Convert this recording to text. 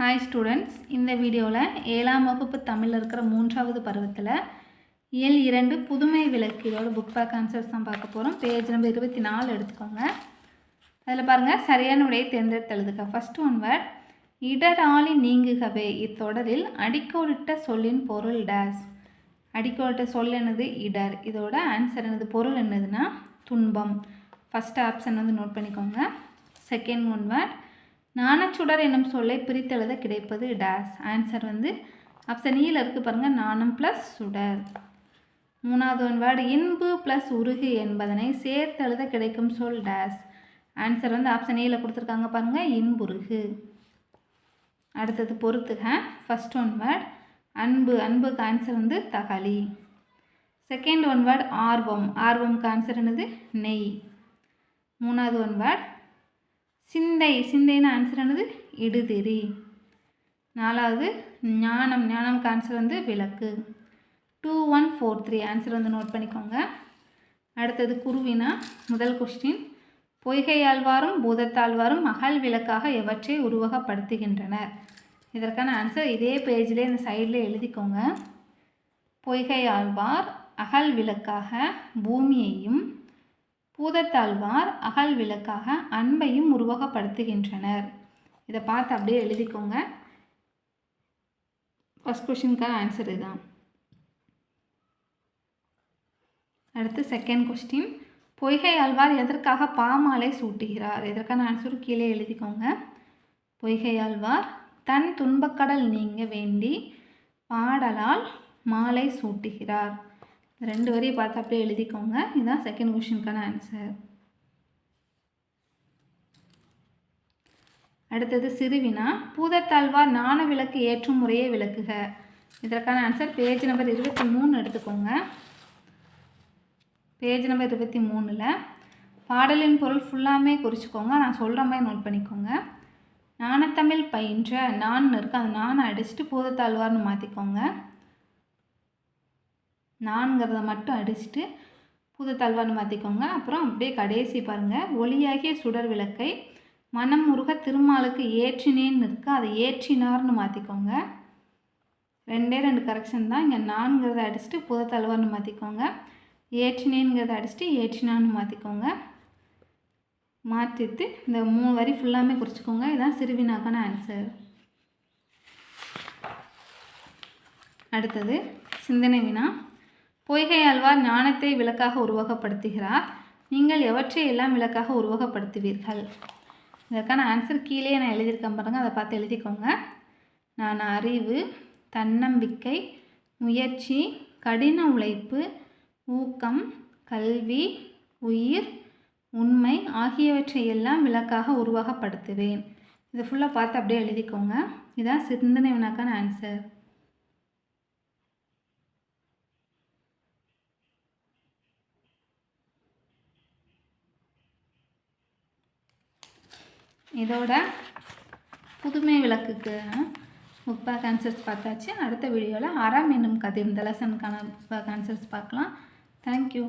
Hi students இந்த வீடியோவில் ஏழாம் வகுப்பு தமிழில் இருக்கிற மூன்றாவது பருவத்தில் இயல் இரண்டு புதுமை விளக்கு இதோட புக் பேக் ஆன்சர்ஸ் தான் பார்க்க போகிறோம் பேஜ் நம்பர் இருபத்தி நாலு எடுத்துக்கோங்க. அதில் பாருங்கள் சரியான விடையை தேர்ந்தெடுத்து எழுதுக ஃபர்ஸ்ட் ஒன் வேர்ட் இடராளி நீங்குகவே. இத்தொடரில் அடிக்கோடிட்ட சொல்லின் பொருள் டேஸ். அடிக்கோடிட்ட சொல் என்னது? இடர். இதோட ஆன்சர் என்னது? பொருள் என்னதுன்னா துன்பம். ஃபஸ்ட் ஆப்ஷன் வந்து நோட் பண்ணிக்கோங்க. செகண்ட் ஒன் வேர்ட் நாணச்சுடர் என்னும் சொல்லை பிரித்தெழுத கிடைப்பது டேஸ் ஆன்சர் வந்து ஆப்ஷன் e ஈல இருக்குது பாருங்கள் நாணம் ப்ளஸ் சுடர். மூணாவது ஒன் வேர்டு இன்பு ப்ளஸ் உருகு என்பதனை சேர்த்தெழுத கிடைக்கும் சொல் டேஸ் ஆன்சர் வந்து ஆப்ஷன் e ஏயில் கொடுத்துருக்காங்க பாருங்கள் இன்புருகு. அடுத்தது பொறுத்துக ஃபஸ்ட் ஒன் வேர்ட் அன்பு. அன்புக்கு ஆன்சர் வந்து தகாளி செகண்ட் ஒன் வேர்ட் ஆர்வம். ஆர்வம்க்கு ஆன்சர் என்னது? நெய். மூணாவது ஒன் வேர்ட் சிந்தை சிந்தைன்னு ஆன்சர் என்னது இடுதிரி. நாலாவது ஞானம். ஞானம்க்கு ஆன்சர் வந்து விளக்கு. Two one four three answer வந்து நோட் பண்ணிக்கோங்க. அடுத்தது குருவினா முதல் கொஸ்டின் பொய்கை ஆழ்வாரும் பூதத்தாழ்வாரும் அகல் விளக்காக எவற்றை உருவகப்படுத்துகின்றனர்? இதற்கான ஆன்சர் இதே பேஜ்லேயே இந்த சைடில் எழுதிக்கோங்க. பொய்கை ஆழ்வார் அகல் விளக்காக பூமியையும் பூதத்தாழ்வார் அகல் விளக்காக அன்பையும் உருவகப்படுத்துகின்றனர். இதை பார்த்து அப்படியே எழுதிக்கோங்க. ஃபஸ்ட் கொஷினுக்கான ஆன்சர் இதுதான். அடுத்து செகண்ட் கொஸ்டின் பொய்கை ஆழ்வார் எதற்காக பாமாலை சூட்டுகிறார்? இதற்கான ஆன்சர் கீழே எழுதிக்கோங்க. பொய்கை ஆழ்வார் தன் துன்பக்கடல் நீங்க வேண்டி பாடலால் மாலை சூட்டுகிறார். ரெண்டு வரையும் பார்த்து அப்படியே எழுதிக்கோங்க. இதுதான் செகண்ட் கொஷினுக்கான ஆன்சர் அடுத்தது சிறுவினா பூதத்தாழ்வார் நாண விளக்கு ஏற்றும் முறையை விளக்குக. இதற்கான ஆன்சர் பேஜ் நம்பர் இருபத்தி மூணு எடுத்துக்கோங்க. பேஜ் நம்பர் இருபத்தி மூணில் பாடலின் பொருள் ஃபுல்லாமே குறிச்சிக்கோங்க. நான் சொல்கிற மாதிரி நோட் பண்ணிக்கோங்க. நாணத்தமிழ் பயின்ற நான் இருக்கு. அந்த நானை அடிச்சுட்டு பூதத்தாழ்வார்னு மாற்றிக்கோங்க நான்கிறத மட்டும் அடிச்சுட்டு பூதத்தாழ்வார்னு மாற்றிக்கோங்க அப்புறம் அப்படியே கடைசி பாருங்கள் ஒளியாகிய சுடர் விளக்கை மனம் முருக திருமாலுக்கு ஏற்றினேன்னு இருக்குது அதை ஏற்றினார்னு மாற்றிக்கோங்க ரெண்டே ரெண்டு கரெக்ஷன் தான். இங்கே நான்கிறத அடிச்சுட்டு பூதத்தாழ்வார்னு மாற்றிக்கோங்க ஏற்றினேங்கிறத அடிச்சுட்டு ஏற்றினான்னு மாற்றிக்கோங்க மாற்றிட்டு இந்த மூணு வரி ஃபுல்லாமே குறிச்சிக்கோங்க. இதுதான் சிறுவினாக்கான ஆன்சர் அடுத்தது சிந்தனை வினா. பொய்கை ஆழ்வார் ஞானத்தை விளக்காக உருவகப்படுத்துகிறார். நீங்கள் எவற்றை எல்லாம் விளக்காக உருவகப்படுத்துவீர்கள்? இதற்கான ஆன்சர் கீழே நான் எழுதியிருக்கேன் பாருங்கள் அதை பார்த்து எழுதிக்கோங்க. நான் அறிவு தன்னம்பிக்கை முயற்சி கடின உழைப்பு ஊக்கம் கல்வி உயிர் உண்மை ஆகியவற்றை எல்லாம் விளக்காக உருவகப்படுத்துவேன். இதை ஃபுல்லாக பார்த்து அப்படியே எழுதிக்கோங்க. இதான் சிந்தனை வினாக்கான ஆன்சர் இதோட புதுமை விளக்குக்கு புக் கேன்சர்ஸ் ஆன்சர்ஸ் பார்த்தாச்சு. அடுத்த வீடியோவில் அறம் என்னும் கதை இந்த லெசனுக்கான ஆன்சர்ஸ் பார்க்கலாம். தேங்க்யூ